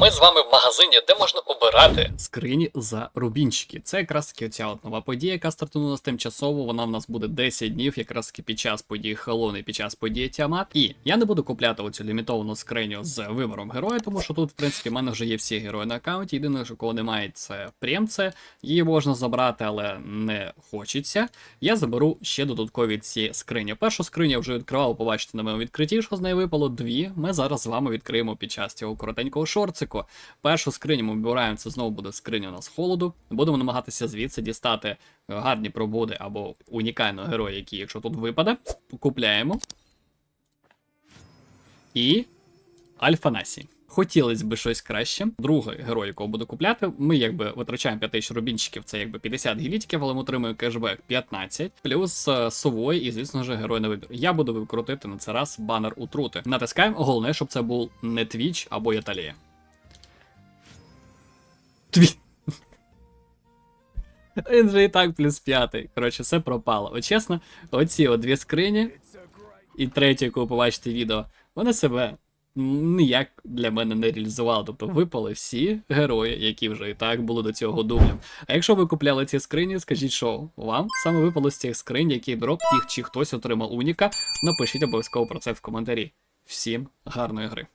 ми з вами в магазині, де можна обирати скрині за рубінчики. Це якраз таки оця от нова подія, яка стартунула з тимчасово. Вона в нас буде 10 днів, якраз таки під час події Хеллоуін і під час події Тіамат. І я не буду купляти оцю лімітовану скриню з вибором героя, тому що тут, в принципі, в мене вже є всі герої на аккаунті. Єдине, що кого немає, це прємце. Її можна забрати, але не хочеться. Я заберу ще додаткові ці скрині. Першу скриню я вже відкривав, побачите на моєму відкритті, що з неї випало дві. Ми зараз з вами відкриємо під час цього коротенького шорцику. Першу скриню ми вибираємо, це знову буде скриня у нас холоду. Будемо намагатися звідси дістати гарні пробуди або унікального героя, який, якщо тут випаде, купляємо. І Альфанасі. Хотілося б щось краще. Другий герой, якого буду купляти, ми якби витрачаємо 5 тисяч рубінчиків, це якби 50 гілітиків, але ми отримуємо кешбек 15, плюс е, совой і, звісно ж, герой на вибір. Я буду викрутити на це раз банер утрути. Натискаємо, головне, щоб це був не Твіч або Італія. Тві. Він же і так плюс п'ятий. Коротше, все пропало. От чесно, оці от дві скрині і третю, яку ви побачите відео, вони себе ніяк для мене не реалізували. Тобто випали всі герої, які вже і так були до цього дублем. А якщо ви купляли ці скрині, скажіть, що вам саме випало з цих скринь, який дроп їх чи хтось отримав уніка. Напишіть обов'язково про це в коментарі. Всім гарної гри!